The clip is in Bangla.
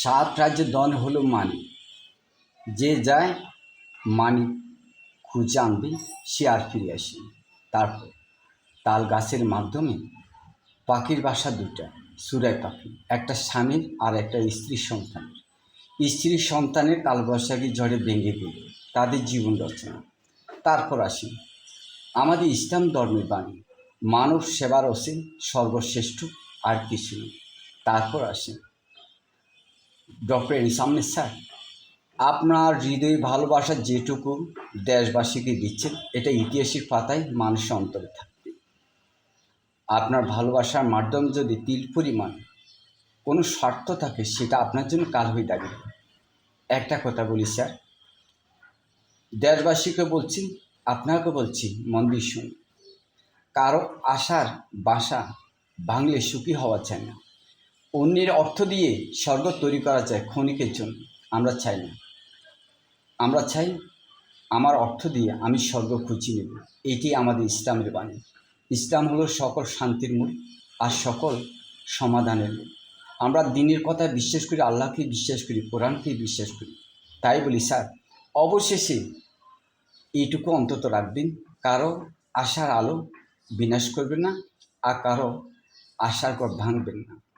সাত রাজ্যের দন হলো মানি। যে যায় মানি খুঁজে আনবে, সে আর ফিরে আসে তারপর তাল গাছের মাধ্যমে পাখির বাসা দুটা সুরায় পাখি, একটা স্বামীর আর একটা স্ত্রীর সন্তানের। স্ত্রীর সন্তানের তাল কালবৈশাখী ঝড়ে ভেঙে গেল তাদের জীবন রচনা। তারপর আসি, আমাদের ইসলাম ধর্মের বাণী, মানব সেবার ওসে সর্বশ্রেষ্ঠ আর কিছু তারপর আসেন ডক্টর ইনসামনে স্যার, আপনার হৃদয় ভালোবাসা যেটুকু দেশবাসীকে দিচ্ছেন এটা ইতিহাসের পাতায় মানুষের অন্তরে থাকবে। আপনার ভালোবাসার মাধ্যমে যদি তিল পরিমাণ কোনো স্বার্থ থাকে, সেটা আপনার জন্য কাল হয়ে দাঁড়িয়ে একটা কথা বলি স্যার, দেশবাসীকে বলছি, আপনাকে বলছি, মন দিয়ে কারও আশার বাসা ভাঙলে সুখী হওয়া চায় না। অন্যের অর্থ দিয়ে স্বর্গ তৈরি করা যায় ক্ষণিকের জন্য। আমরা চাই না। আমরা চাই আমার অর্থ দিয়ে আমি স্বর্গ খুঁজি নেব। এটি আমাদের ইসলামের বাণী। ইসলাম হলো সকল শান্তির মূল আর সকল সমাধানের মূল। আমরা দিনের কথা বিশ্বাস করি আল্লাহকে বিশ্বাস করি কোরআনকে বিশ্বাস করি। তাই বলি, স্যার, অবশেষে এইটুকু অন্তত রাখবেন। কারও আশার আলো বিনাশ করবেন না আর কারও আশার ঘর ভাঙবেন না।